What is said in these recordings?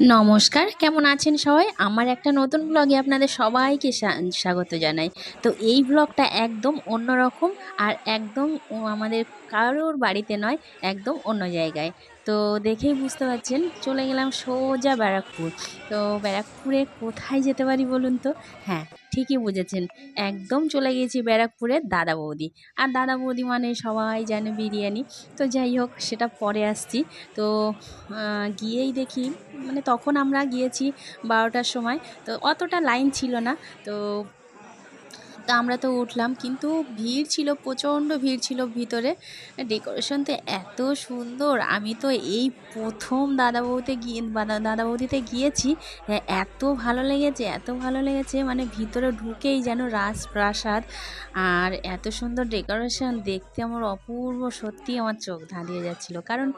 নমস্কার, কেমন আছেন সবাই? আমার একটা নতুন ব্লগে আপনাদের সবাইকে স্বা- স্বাগত জানাই। তো এই ব্লগটা একদম অন্যরকম আর একদম আমাদের কারোর বাড়িতে নয়, একদম অন্য জায়গায়। তো দেখেই বুঝতে পারছেন, চলে গেলাম সোজা ব্যারাকপুর। তো ব্যারাকপুরে কোথায় যেতে পারি বলুন তো? হ্যাঁ ঠিকই বুঝেছেন, একদম চলে গেছি ব্যারাকপুরে দাদা বৌদি। আর দাদা বৌদি মানে সবাই জানে বিরিয়ানি। তো যাই হোক, সেটা পরে আসছি। তো গিয়েই দেখি মানে তখন আমরা গিয়েছি বারোটার সময়। তো অতটা লাইন ছিল না। তা আমরা তো উঠলাম কিন্তু ভিড় ছিল প্রচণ্ড ভিড় ছিল ভিতরে। ডেকোরেশন তো এত সুন্দর। আমি তো এই প্রথম দাদা বৌতে গিয়ে দাদা বৌদিতে গিয়েছি হ্যাঁ, এত ভালো লেগেছে এত ভালো লেগেছে মানে ভিতরে ঢুকেই যেন রাজপ্রাসাদ। আর এত সুন্দর ডেকোরেশন দেখতে আমার অপূর্ব সত্যি আমার চোখ ধাঁধিয়ে যাচ্ছিল। কারণ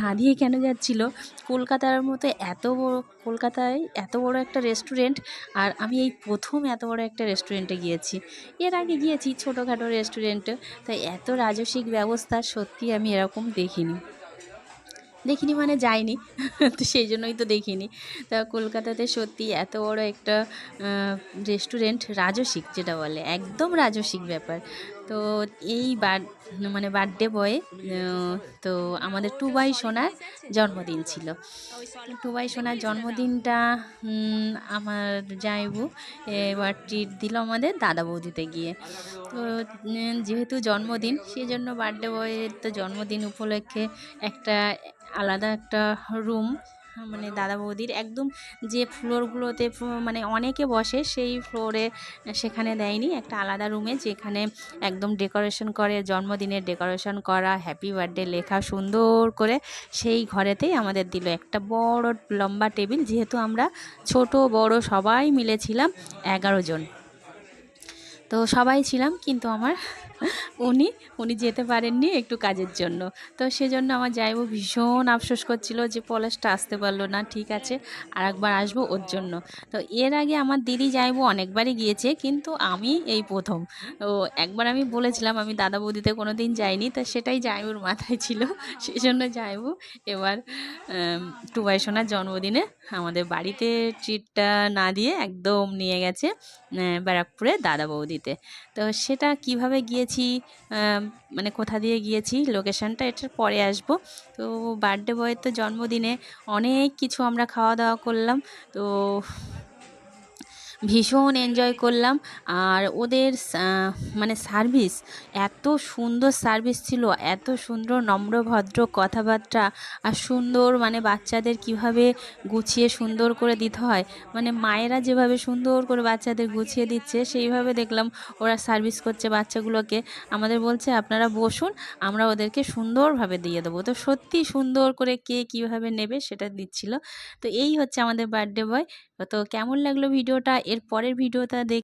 ধাঁধিয়ে কেন যাচ্ছিল? কলকাতার মতো এত বড় কলকাতায় এত বড় একটা রেস্টুরেন্ট আর আমি এই প্রথম এত বড় একটা রেস্টুরেন্টে গিয়েছি এর আগে গিয়েছি ছোটোখাটো রেস্টুরেন্টে তাই এত রাজস্বিক ব্যবস্থা সত্যি আমি এরকম দেখিনি। দেখিনি মানে যাইনি। তো সেই জন্যই তো দেখিনি। তা কলকাতাতে সত্যি এত বড় একটা রেস্টুরেন্ট রাজসিক যেটা বলে, একদম রাজসিক ব্যাপার। তো এই বার মানে বার্থডে বয়ে তো আমাদের টুবাই সোনার জন্মদিন ছিল। টুবাই সোনার জন্মদিনটা আমার জামাইবু এবার ট্রিট দিল আমাদের দাদা বৌদিতে গিয়ে। তো যেহেতু জন্মদিন সেই জন্য বার্থডে বয়ের তো জন্মদিন উপলক্ষে একটা আলাদা একটা রুম মানে দাদা বৌদির একদম যে ফ্লোরগুলোতে ফ্লো- মানে অনেকে বসে সেই ফ্লোরে সেখানে দেয়নি। একটা আলাদা রুমে যেখানে একদম ডেকোরেশন করে, জন্মদিনের ডেকোরেশন করা, হ্যাপি বার্থডে লেখা সুন্দর করে সেই ঘরেতেই আমাদের দিল একটা বড় লম্বা টেবিল। যেহেতু আমরা ছোট, বড় সবাই মিলেছিলাম এগারো জন। তো সবাই ছিলাম, কিন্তু আমার উনি উনি যেতে পারেননি একটু কাজের জন্য। তো সেজন্য আমার যাইবো ভীষণ আফসোস করছিল যে পলাশটা আসতে পারল না, ঠিক আছে আর একবার আসব ওর জন্য। তো এর আগে আমার দিদি যাইবো অনেকবারই গিয়েছে, কিন্তু আমি এই প্রথম। তো একবার আমি বলেছিলাম, আমি দাদা বৌদিতে কোনো দিন যাইনি, তো সেটাই যাইবুর মাথায় ছিল। সেই জন্য যাইবো এবার টুবাই সোনার জন্মদিনে আমাদের বাড়িতে ট্রিটটা না দিয়ে একদম নিয়ে গেছে ব্যারাকপুরে দাদা বৌদিতে। তো সেটা কীভাবে গিয়েছি আহ, মানে কোথা দিয়ে গিয়েছি লোকেশনটা এটার পরে আসব। তো বার্থডে বয়ের তো জন্মদিনে অনেক কিছু আমরা খাওয়া দাওয়া করলাম। তো ভীষণ এনজয় করলাম। আর ওদের মানে সার্ভিস এত সুন্দর সার্ভিস ছিল, এত সুন্দর নম্র ভদ্র কথাবার্তা আর সুন্দর মানে বাচ্চাদের কীভাবে গুছিয়ে সুন্দর করে দিতে হয় মানে মায়েরা যেভাবে সুন্দর করে বাচ্চাদের গুছিয়ে দিচ্ছে, সেইভাবে দেখলাম ওরা সার্ভিস করছে বাচ্চাগুলোকে। আমাদের বলছে, আপনারা বসুন, আমরা ওদেরকে সুন্দরভাবে দিয়ে দেবো। তো সত্যি সুন্দর করে কে কীভাবে নেবে সেটা দিচ্ছিল। তো এই হচ্ছে আমাদের বার্থডে বয় তো কেমন লাগল ভিডিওটা? এর পরের ভিডিওটা দেখ